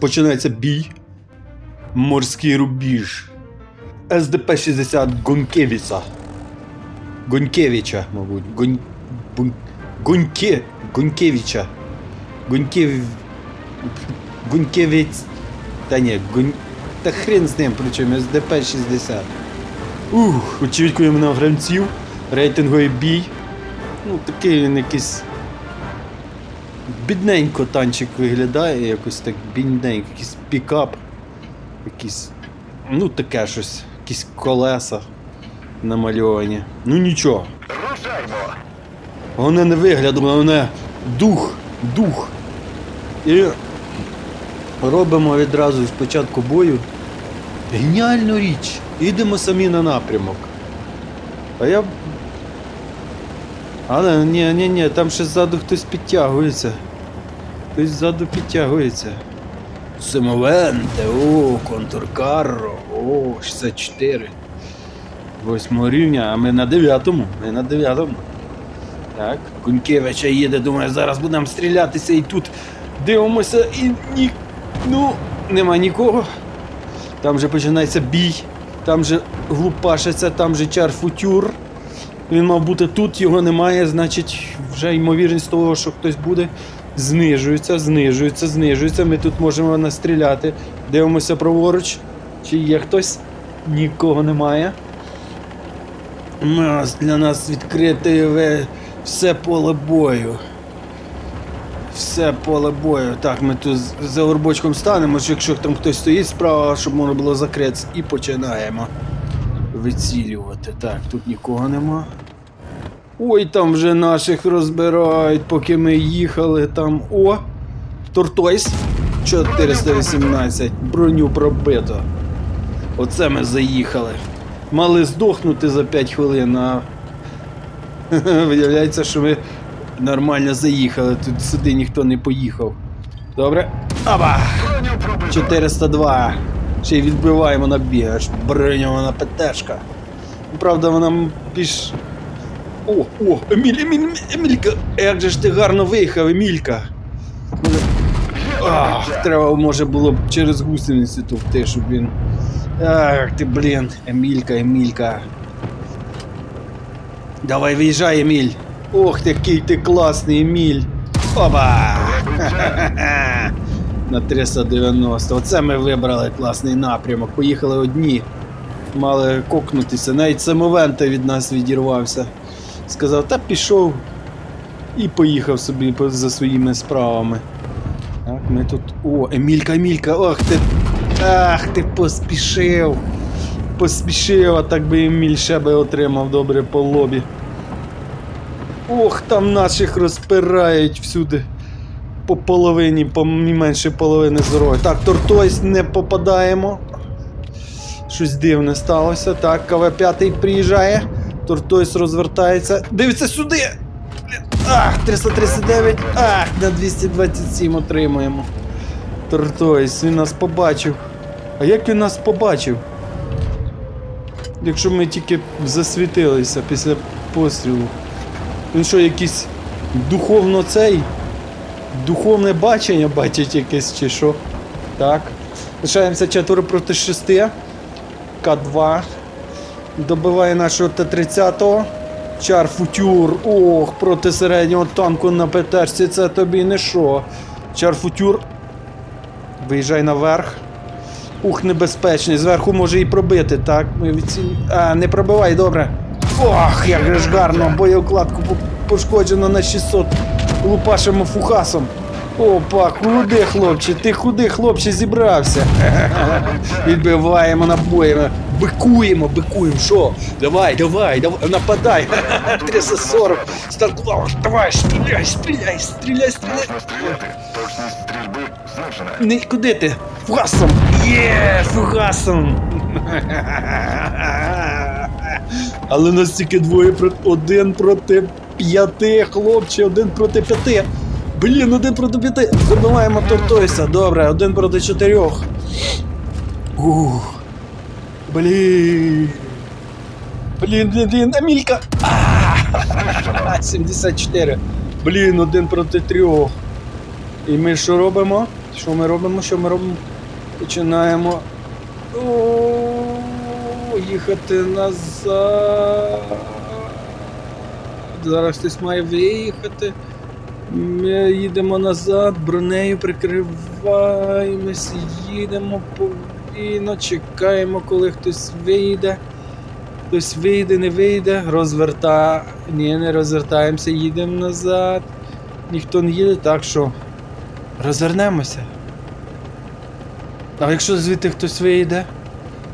Починається бій. Морський рубіж. СДП-60 Гонкевіца. Гонкевича, мабуть. Гонь... Бун... Гоньке... Гонкевича. Гонькев... Гонькевець... Та ні, Гонь... Та хрен з ним, причому СДП-60. Ух, очікуємо на гравців. Рейтинговий бій. Ну, такий він якийсь. Бідненько танчик виглядає, якось так бідненько, якийсь пікап, якийсь. Ну таке щось, якісь колеса намальовані. Ну нічого. Рушаймо! Головне не вигляд, головне дух, дух. І робимо відразу з початку бою. Геніальну річ. Їдемо самі на напрямок. А я. Але ні, ні, ні, там ще ззаду хтось підтягується. Хтось ззаду підтягується. Семовенте, о, контуркарро, о, 64. Восьмого рівня, а ми на дев'ятому. Ми на дев'ятому. Так, Кунькевича їде, думаю, зараз будемо стрілятися і тут дивимося і ні. Ну, нема нікого. Там же починається бій, там же глупашиться, там же чар-футюр. Він мав бути тут, його немає, значить, вже ймовірність того, що хтось буде, знижується, знижується, знижується. Ми тут можемо настріляти. Дивимося праворуч. Чи є хтось? Нікого немає. Для нас відкрите все поле бою. Все поле бою. Так, ми тут за горбочком станемо, якщо там хтось стоїть справа, щоб можна було закритися, і починаємо вицілювати. Так, тут нікого нема. Ой, там вже наших розбирають, поки ми їхали там. О! Тортойс 418. Броню пробито. Оце ми заїхали. Мали здохнути за 5 хвилин, а виявляється, що ми нормально заїхали. Тут сюди ніхто не поїхав. Добре. Аба! 402. Ще й відбиваємо на біг, аж броньована ПТшка. Правда, вона більш. О, о, Еміль, Еміль, Емілька! Як же ж ти гарно виїхав, Емілька! Ах, треба, може було б через гусениці товкти, щоб він. Ах ти, блін, Емілька, Емілька. Давай виїжджай, Еміль. Ох, який ти класний, Еміль. Опа! На 390. Оце ми вибрали класний напрямок. Поїхали одні. Мали кокнутися. Навіть самовента від нас відірвався. Сказав, та пішов і поїхав собі за своїми справами. Так, ми тут. О, Емілька, Емілька, ох ти. Ах, ти поспішив. Поспішив, а так би Еміль ще би отримав добре по лобі. Ох, там наших розпирають всюди. По половині, по менше половини здоров'я. Так, Тортойс не попадаємо. Щось дивне сталося. Так, КВ-5 приїжджає. Тортойс розвертається. Дивиться сюди! Ах, 339. Ах, на 227 отримуємо. Тортойс, він нас побачив. А як він нас побачив? Якщо ми тільки засвітилися після пострілу. Він що, якийсь духовно цей? Духовне бачення бачить якесь чи що? Так. Лишаємося 4 проти 6. К2. Добиває нашого Т-30. Чар Футюр. Ох, проти середнього танку на ПТшці. Це тобі не що. Чар Футюр. Виїжджай наверх. Ух, небезпечний. Зверху може і пробити, так? Ми відці... А, не пробивай, добре. Ох, як ж гарно, боєукладку пошкоджено на 600. Лупашимо фухасом. Опа, куди, хлопче? Ти куди, хлопче, зібрався? Відбиваємо набоями. Бикуємо, бикуємо. Що? Давай, давай, давай, нападай. 340. Стартував. Давай, стріляй, стріляй, стріляй, стріляй. Точність стрільби. Не, куди ти? Фугасом! Є, фугасом! Але нас тільки двоє проти один проти п'яти, хлопче, один проти п'яти. Блін, один проти п'яти. Забиваємо Тортойса. Добре, один проти чотирьох. Ух. Блін. Блін, блін, блін, Амілька. А, 74. Блін, один проти трьох. І ми що робимо? Що ми робимо? Що ми робимо? Починаємо. О, їхати назад. Зараз хтось має виїхати. Ми їдемо назад, бронею прикриваємось, їдемо повільно, чекаємо, коли хтось вийде. Хтось вийде, не вийде, розверта. Ні, не розвертаємося, їдемо назад. Ніхто не їде, так що розвернемося. А якщо звідти хтось вийде?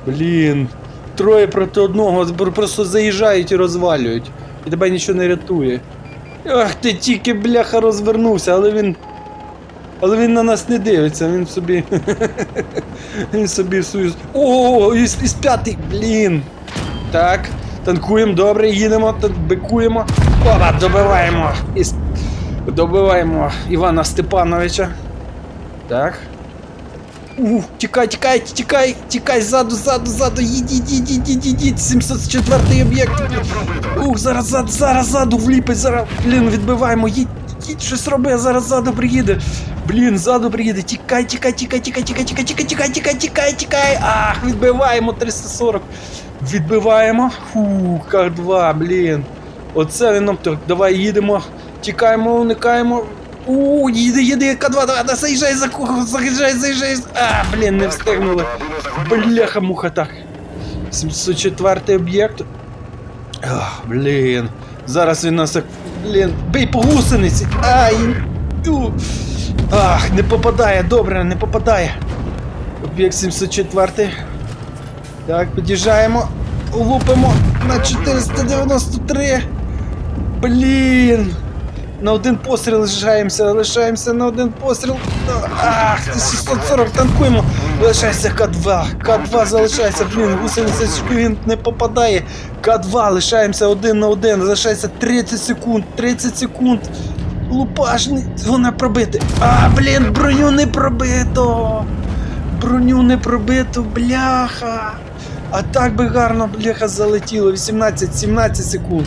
Блін, троє проти одного просто заїжджають і розвалюють. І тебе нічого не рятує. Ах, ти тільки бляха розвернувся, але він. Але він на нас не дивиться, він собі. він собі свою. О, із, із п'ятий, блін. Так, танкуємо, добре, їдемо, бикуємо. Опа, добиваємо. Із... Добиваємо Івана Степановича. Так. У, тікай, тікай, тікай, тікай, ззаду, ззаду, ззаду, їдь, їдь, їдь, їдь, їдь, їдь, їдь, 704 об'єкт. Ух, зараз зад, зараз ззаду вліпить, зараз, блін, відбиваємо, їдь, їдь, щось роби, зараз ззаду приїде. Блін, ззаду приїде, тікай, тікай, тікай, тікай, тікай, тікай, тікай, тікай, тікай, тікай, тікай. Ах, відбиваємо 340. Відбиваємо. Фу, К2, блін. Оце він нам так. Давай їдемо, тікаємо, уникаємо. У, їде, їде, К2, давай, да, заїжджай за кого, заїжджай, заїжджай. А, блін, не встигнули. Бляха муха так. 704 об'єкт. Ах, блін. Зараз він нас як. Блін. Бий по гусениці! Ай! Ах, не попадає, добре, не попадає. Об'єкт 704. Так, під'їжджаємо. Лупимо на 493. Блін. На один постріл лишаємося, лишаємося на один постріл. Ах, ти 640 танкуємо. Лишається К2. К2 залишається, блін, гусениця він не попадає. К2, лишаємося один на один. Залишається 30 секунд, 30 секунд. Лупаш, не- його не пробити. А, блін, броню не пробито. Броню не пробито, бляха. А так би гарно, бляха, залетіло. 18-17 секунд.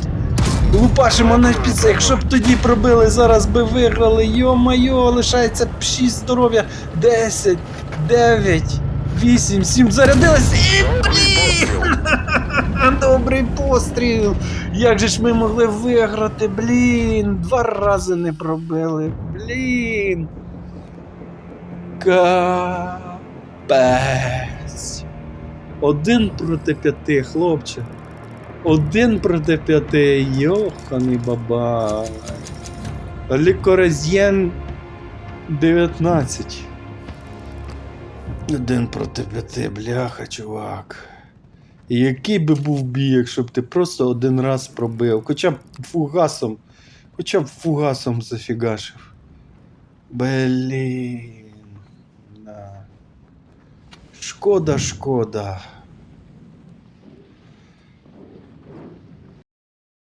Лупашимо на піце, якщо б тоді пробили, зараз би виграли. Йо-майо, лишається 6 здоров'я. 10, 9, 8, 7, зарядилась. І блін! Добрий постріл! Як же ж ми могли виграти, блін! Два рази не пробили. Блін. Капець. Один проти п'яти, хлопче. Один проти п'яти, йоханий бабай. Лікоразєн 19. Один проти п'яти, бляха, чувак. Який би був бій, якщо б ти просто один раз пробив, хоча б фугасом, хоча б фугасом зафігашив. Блін. Шкода, шкода.